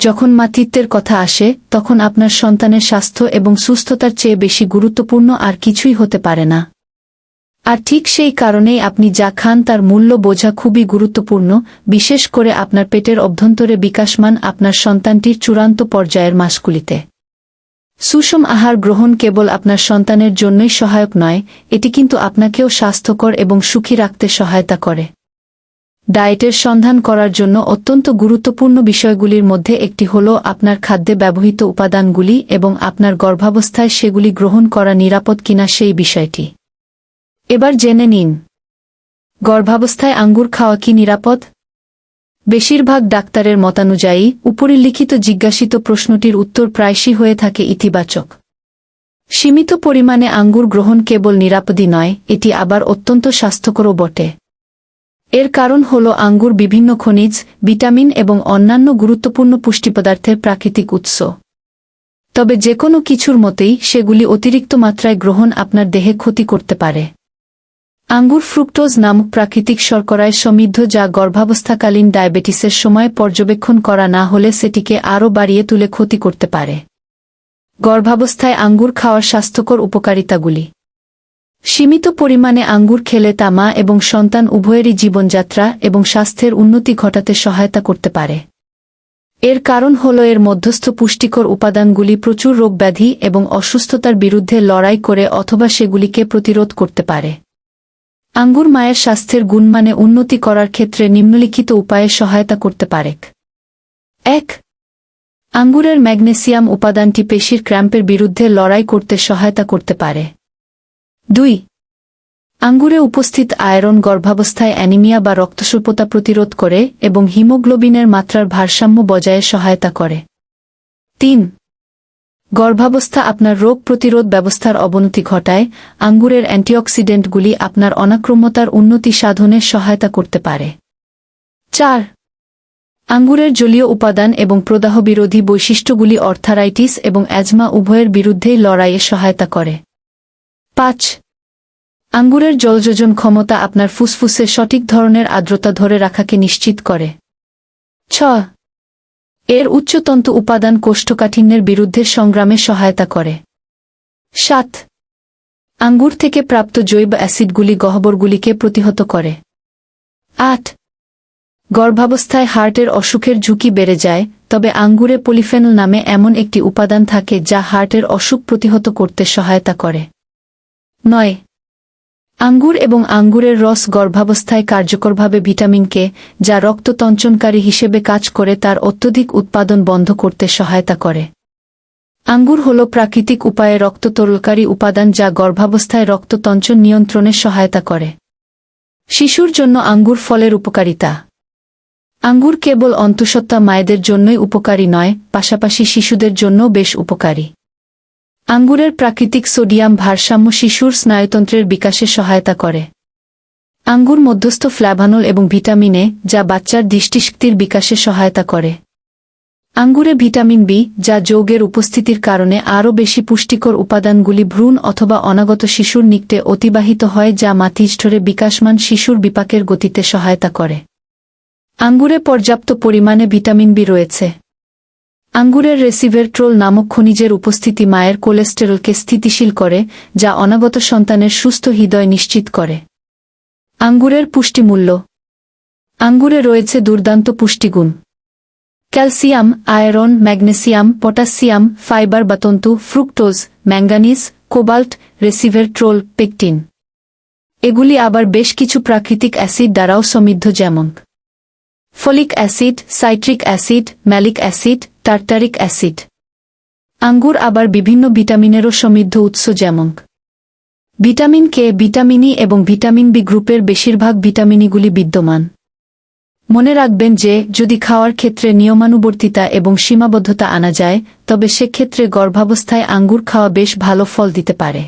যখন মাতৃত্বের কথা আসে, তখন আপনার সন্তানের স্বাস্থ্য এবং সুস্থতার চেয়ে বেশি গুরুত্বপূর্ণ আর কিছুই হতে পারে না। আর ঠিক সেই কারণেই আপনি যা খান তার মূল্য বোঝা খুবই গুরুত্বপূর্ণ, বিশেষ করে আপনার পেটের অভ্যন্তরে বিকাশমান আপনার সন্তানটির চূড়ান্ত পর্যায়ের মাসগুলিতে। সুষম আহার গ্রহণ কেবল আপনার সন্তানের জন্যই সহায়ক নয়, এটি কিন্তু আপনাকেও স্বাস্থ্যকর এবং সুখী রাখতে সহায়তা করে। ডায়েটের সন্ধান করার জন্য অত্যন্ত গুরুত্বপূর্ণ বিষয়গুলির মধ্যে একটি হল আপনার খাদ্যে ব্যবহৃত উপাদানগুলি এবং আপনার গর্ভাবস্থায় সেগুলি গ্রহণ করা নিরাপদ কিনা সেই বিষয়টি। এবার জেনে নিন। গর্ভাবস্থায় আঙ্গুর খাওয়া কি নিরাপদ? বেশিরভাগ ডাক্তারের মতানুযায়ী উপরিল্লিখিত জিজ্ঞাসিত প্রশ্নটির উত্তর প্রায়শই হয়ে থাকে ইতিবাচক। সীমিত পরিমাণে আঙ্গুর গ্রহণ কেবল নিরাপদই নয়, এটি আবার অত্যন্ত স্বাস্থ্যকরও বটে। এর কারণ হল আঙ্গুর বিভিন্ন খনিজ, ভিটামিন এবং অন্যান্য গুরুত্বপূর্ণ পুষ্টিপদার্থের প্রাকৃতিক উৎস। তবে যে কোনো কিছুর মতেই সেগুলি অতিরিক্ত মাত্রায় গ্রহণ আপনার দেহে ক্ষতি করতে পারে। আঙ্গুর ফ্রুক্টোজ নামক প্রাকৃতিক শর্করায় সমৃদ্ধ যা গর্ভাবস্থাকালীন ডায়াবেটিসের সময় পর্যবেক্ষণ করা না হলে সেটিকে আরও বাড়িয়ে তুলে ক্ষতি করতে পারে। গর্ভাবস্থায় আঙ্গুর খাওয়ার স্বাস্থ্যকর উপকারিতাগুলি। সীমিত পরিমাণে আঙ্গুর খেলে তা মা এবং সন্তান উভয়েরই জীবনযাত্রা এবং স্বাস্থ্যের উন্নতি ঘটাতে সহায়তা করতে পারে। এর কারণ হল এর মধ্যস্থ পুষ্টিকর উপাদানগুলি প্রচুর রোগব্যাধি এবং অসুস্থতার বিরুদ্ধে লড়াই করে অথবা সেগুলিকে প্রতিরোধ করতে পারে। আঙ্গুর মায়ের স্বাস্থ্যের গুণমানে উন্নতি করার ক্ষেত্রে নিম্নলিখিত উপায়ে সহায়তা করতে পারে। এক, আঙ্গুরের ম্যাগনেসিয়াম উপাদানটি পেশির ক্র্যাম্পের বিরুদ্ধে লড়াই করতে সহায়তা করতে পারে। দুই। আঙ্গুরে উপস্থিত আয়রন গর্ভাবস্থায় অ্যানিমিয়া বা রক্তস্বল্পতা প্রতিরোধ করে এবং হিমোগ্লোবিনের মাত্রার ভারসাম্য বজায়ে সহায়তা করে। তিন। গর্ভাবস্থা আপনার রোগ প্রতিরোধ ব্যবস্থার অবনতি ঘটায়, আঙ্গুরের অ্যান্টিঅক্সিডেন্টগুলি আপনার অনাক্রম্যতার উন্নতি সাধনে সহায়তা করতে পারে। চার। আঙ্গুরের জলীয় উপাদান এবং প্রদাহবিরোধী বৈশিষ্ট্যগুলি অর্থারাইটিস এবং অ্যাজমা উভয়ের বিরুদ্ধেই লড়াইয়ে সহায়তা করে। পাঁচ। আঙ্গুরের জলযোজন ক্ষমতা আপনার ফুসফুসে সঠিক ধরনের আর্দ্রতা ধরে রাখাকে নিশ্চিত করে। ছ। এর উচ্চতন্ত উপাদান কোষ্ঠকাঠিন্যের বিরুদ্ধে সংগ্রামে সহায়তা করে। সাত। আঙ্গুর থেকে প্রাপ্ত জৈব অ্যাসিডগুলি গহ্বরগুলিকে প্রতিহত করে। আট। গর্ভাবস্থায় হার্টের অসুখের ঝুঁকি বেড়ে যায়, তবে আঙ্গুরে পলিফেনল নামে এমন একটি উপাদান থাকে যা হার্টের অসুখ প্রতিহত করতে সহায়তা করে। নয়। আঙ্গুর এবং আঙ্গুরের রস গর্ভাবস্থায় কার্যকরভাবে ভিটামিনকে যা রক্ততঞ্চনকারী হিসেবে কাজ করে তার অত্যধিক উৎপাদন বন্ধ করতে সহায়তা করে। আঙ্গুর হল প্রাকৃতিক উপায়ে রক্ত তরলকারী উপাদান যা গর্ভাবস্থায় রক্ততঞ্চন নিয়ন্ত্রণে সহায়তা করে। শিশুর জন্য আঙ্গুর ফলের উপকারিতা। আঙ্গুর কেবল অন্তঃসত্ত্বা মায়েদের জন্যই উপকারী নয়, পাশাপাশি শিশুদের জন্য বেশ উপকারী। আঙ্গুরের প্রাকৃতিক সোডিয়াম ভারসাম্য শিশুর স্নায়ুতন্ত্রের বিকাশে সহায়তা করে। আঙ্গুর মধ্যস্থ ফ্ল্যাভানল এবং ভিটামিনে যা বাচ্চার দৃষ্টিশক্তির বিকাশে সহায়তা করে। আঙ্গুরে ভিটামিন বি, যা যৌগের উপস্থিতির কারণে আরও বেশি পুষ্টিকর উপাদানগুলি ভ্রূণ অথবা অনাগত শিশুর নিকটে অতিবাহিত হয়, যা মাতিষ্ঠরে বিকাশমান শিশুর বিপাকের গতিতে সহায়তা করে। আঙ্গুরে পর্যাপ্ত পরিমাণে ভিটামিন বি রয়েছে। আঙ্গুরের রেসিভেরট্রোল নামক খনিজের উপস্থিতি মায়ের কোলেস্টেরলকে স্থিতিশীল করে, যা অনাগত সন্তানের সুস্থ হৃদয় নিশ্চিত করে। আঙ্গুরের পুষ্টিমূল্য আঙ্গুরে রয়েছে দুর্দান্ত পুষ্টিগুণ। Calcium, iron, magnesium, potassium, fibre বা তন্তু, fructose, manganese, cobalt resveratrol pectin. এগুলি আবার বেশ কিছু প্রাকৃতিক অ্যাসিড দ্বারাও সমৃদ্ধ যেমন folic acid, citric acid, malic acid, tartaric acid. আঙ্গুর আবার বিভিন্ন ভিটামিনেরও সমৃদ্ধ উৎস যেমন ভিটামিন কে ভিটামিনই এবং ভিটামিন বি গ্রুপের বেশিরভাগ ভিটামিনিগুলি বিদ্যমান। মনে রাখবেন যে, যদি খাওয়ার ক্ষেত্রে নিয়মানুবর্তিতা এবং সীমাবদ্ধতা আনা যায়, তবে সেক্ষেত্রে গর্ভাবস্থায় আঙ্গুর খাওয়া বেশ ভালো ফল দিতে পারে।